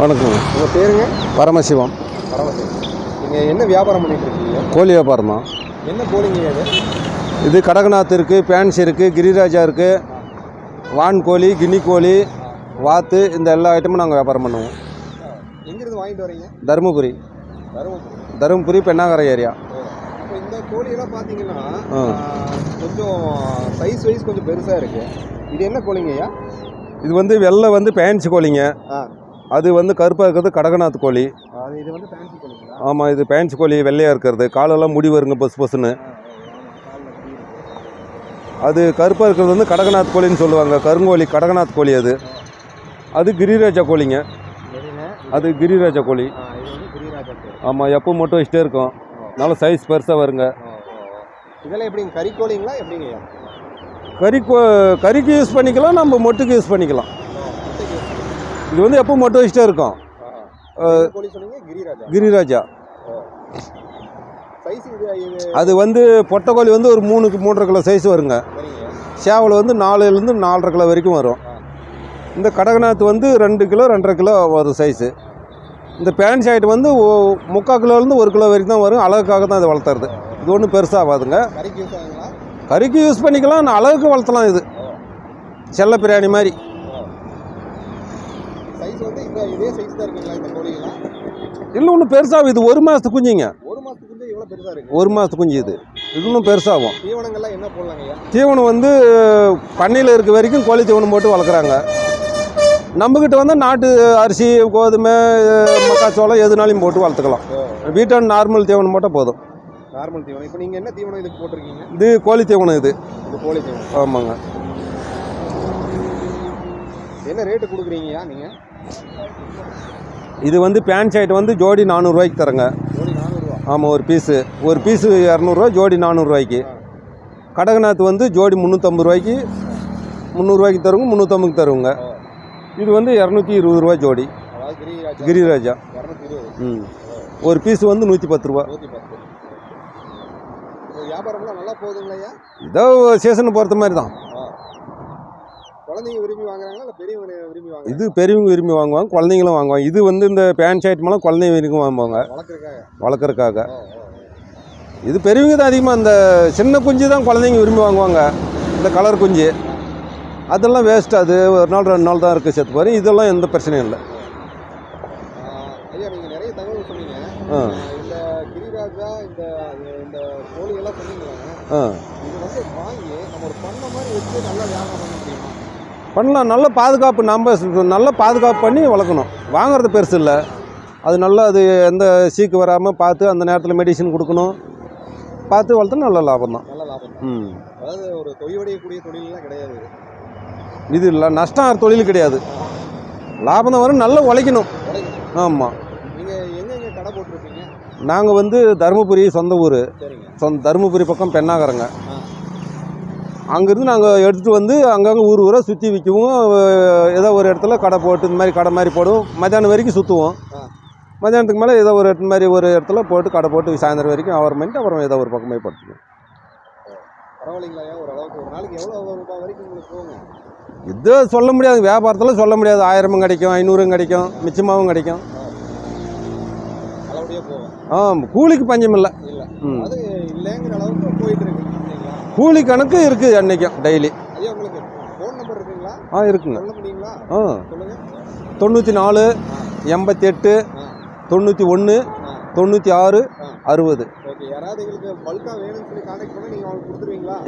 வணக்கங்க உங்கள் பேருங்க? பரமசிவம். பரவாயில்ல நீங்கள் என்ன வியாபாரம் பண்ணிட்டு இருக்கீங்க? கோழி வியாபாரம் தான். என்ன கோழிங்க இது? இது கடகநாத் இருக்குது பேன்ஸ் இருக்குது கிரிராஜா இருக்குது வான் கோழி கின்னி கோழி வாத்து இந்த எல்லா ஐட்டமும் நாங்கள் வியாபாரம் பண்ணுவோம். எங்கிருந்து வாங்கிட்டு வரீங்க? தருமபுரி. தருமபுரி. தருமபுரி பெண்ணாகரை ஏரியா. இந்த கோழியெல்லாம் பார்த்தீங்கன்னா கொஞ்சம் சைஸ் வைஸ் கொஞ்சம் பெருசாக இருக்கு. இது என்ன கோழிங்க ஐயா? இது வந்து வெள்ளை வந்து பேன்ஸ் கோழிங்க. ஆ. அது வந்து கருப்பாக இருக்கிறது கடகநாத் கோழி. அது இது வந்து ஆமாம் இது பேன்ஸ் கோழி வெள்ளையாக இருக்கிறது. காலெல்லாம் முடி வருங்க பொசு பொசுன்னு. அது கருப்பாக இருக்கிறது வந்து கடகநாத் கோழின்னு சொல்லுவாங்க. கருங்கோழி கடகநாத் கோழி அது. அது கிரிராஜா கோழிங்க. அது கிரிராஜா கோழி. ஆமாம் எப்போ மட்டும் வச்சுட்டே இருக்கும். நல்ல சைஸ் பெருசாக வருங்க. இதெல்லாம் எப்படிங்க கறி கோழிங்களா எப்படிங்க? ஐயா கறி கோ- கறிக்கு யூஸ் பண்ணிக்கலாம் நம்ம மொட்டுக்கு யூஸ் பண்ணிக்கலாம். இது வந்து எப்போ மொட்டை வச்சுட்டே இருக்கும். கிரிராஜா. அது வந்து பொட்டை கோழி வந்து ஒரு மூணுக்கு மூன்றரை கிலோ சைஸ் வருங்க. சேவல் வந்து நாலுலேருந்து நாலரை கிலோ வரைக்கும் வரும். இந்த கடகநாத் வந்து ரெண்டு கிலோ ரெண்டரை கிலோ வரும் சைஸு இந்த பேண்ட் ஷர்ட் வந்து முக்கால் கிலோலேருந்து ஒரு கிலோ வரைக்கும் தான் வரும். அழகுக்காக தான் இது வளர்த்துறது. இது ஒன்றும் பெருசாகாதுங்க கறிக்கு யூஸ் ஆகுங்களா? கறிக்கு யூஸ் பண்ணிக்கலாம் நான் அழகுக்கு வளர்த்தலாம் இது. செல்ல பிரியாணி மாதிரி. சைஸ் வந்து இந்த இதே சைஸ் தான் இருக்குங்களா இந்த கோழிகள்லாம்? இல்லை ஒன்றும் பெருசாகும் இது ஒரு மாதத்து குஞ்சுங்க. ஒரு மாசத்துக்கு வந்து எவ்வளோ பெருசா இருக்கு. ஒரு மாதத்து குஞ்சு இது. இன்னும் பெருசாகும். தீவனங்கள்லாம் என்ன போடலாங்க ஐயா? தீவனம் வந்து பண்ணையில் இருக்க வரைக்கும் கோழி தீவனம் போட்டு வளர்க்குறாங்க. நம்மக்கிட்ட வந்து நாட்டு அரிசி கோதுமை மக்காச்சோளம் எதுனாலையும் போட்டு வளர்த்துக்கலாம். வீட்டான நார்மல் தீவனம் போட்டால் போதும். நார்மல் தீவனம். இப்போ நீங்க என்ன தீவனம் இதுக்கு போட்டிருக்கீங்க? இது கோழி தீவனம் இது. இது கோழி தீவனம். ஆமாங்க. என்ன ரேட்டு கொடுக்குறீங்கய்யா நீங்க? இது வந்து பேண்ட் ஷர்ட் வந்து ஜோடி நானூறுரூவாய்க்கு தரங்க. ஆமாம் ஒரு பீஸு ஒரு பீஸு இரநூறுவா ஜோடி நானூறுரூவாய்க்கு கடகநாத் வந்து ஜோடி முந்நூற்றம்பது ரூபாய்க்கு முந்நூறுரூவாய்க்கு தருங்க. முந்நூற்றம்பதுக்கு தருவங்க இது வந்து இரநூத்தி இருபது ரூபா ஜோடி கிரிராஜா. ம். ஒரு பீஸ் வந்து நூற்றி பத்து ரூபா இதோ சீசனை பொறுத்த மாதிரி தான். குழந்தைங்க விரும்பி வாங்குறாங்களா இல்லை பெரியவங்க விரும்பி வாங்குறாங்க இது பெரியவங்க விரும்பி வாங்குவாங்க குழந்தைங்களும் வாங்குவாங்க. இது வந்து இந்த பேண்ட் ஷர்ட் மேலே குழந்தைங்க விரும்பி வாங்குவாங்க. வளர்க்குறக்காக இது பெரியவங்க தான் அதிகமாக இந்த சின்ன குஞ்சு தான் குழந்தைங்க விரும்பி வாங்குவாங்க. இந்த கலர் குஞ்சு. அதெல்லாம் வேஸ்ட் அது. ஒரு நாள் ரெண்டு நாள் தான் இருக்குது செத்து போகிறேன் இதெல்லாம் எந்த பிரச்சனையும் இல்லை. ஐயா நீங்க நிறைய தகவல் சொன்னீங்க. ஆ. இந்த கிரிராஜா இந்த இந்த கோழிகள்லாம் சொன்னீங்களே ஆ. இது வந்து வாங்கி நம்ம ஒரு பண்ண மாதிரி வச்சு நல்லா வியாபாரம் பண்ண முடியுமா? பண்ணலாம். நல்ல பாதுகாப்பு நம்ம நல்ல பாதுகாப்பு பண்ணி வளர்க்கணும். வாங்குறது பெருசு இல்லை. அது நல்லா அது எந்த சீக்கு வராமல் பார்த்து அந்த நேரத்தில் மெடிசன் கொடுக்கணும். பார்த்து வளர்த்தா நல்ல லாபம் தான். நல்ல லாபம் தான். ம். அதாவது ஒரு தொய்வடையக்கூடிய தொழிலெல்லாம் கிடையாது. இது. இல்லை. நஷ்டம் தொழில் கிடையாது. லாபம் தான் வரும். நல்லா உழைக்கணும். ஆமாம் நாங்கள் வந்து தருமபுரி சொந்த ஊர். சொந்த தருமபுரி பக்கம் பெண்ணாகரங்க. அங்கேருந்து நாங்கள் எடுத்துகிட்டு வந்து அங்கங்கே ஊர் ஊராக சுற்றி விற்கவும் ஏதோ ஒரு இடத்துல கடை போட்டு இந்த மாதிரி கடை மாதிரி போடுவோம். மத்தியானம் வரைக்கும் சுற்றுவோம். மத்தியானத்துக்கு மேலே ஏதோ ஒரு இடத்து மாதிரி ஒரு இடத்துல போட்டு கடை போட்டு சாயந்தரம் வரைக்கும் வியாபாரம் பண்ணிட்டு அப்புறம் ஏதோ ஒரு பக்கமே போகுங்க? இது சொல்ல முடியாது. வியாபாரத்தில் சொல்ல முடியாது. ஆயிரமும் கிடைக்கும் ஐநூறும் கிடைக்கும் மிச்சமாகவும் கிடைக்கும். ஆ. கூலிக்கு பஞ்சம் இல்லை. இல்லை. ம். கூலி கணக்கு இருக்குது அன்னைக்கும் டெய்லி ஐயா உங்களுக்கு ஃபோன் நம்பர் இருக்குங்களா? ஆ இருக்குங்க. ஆ. தொண்ணூற்றி நாலு எண்பத்தி எட்டு தொண்ணூற்றி ஒன்று தொண்ணூற்றி ஆறு. அறுபது.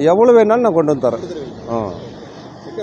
எவ்வளோ வேணாலும் நான் கொண்டு வந்து தரேன். ஆ. மிக்க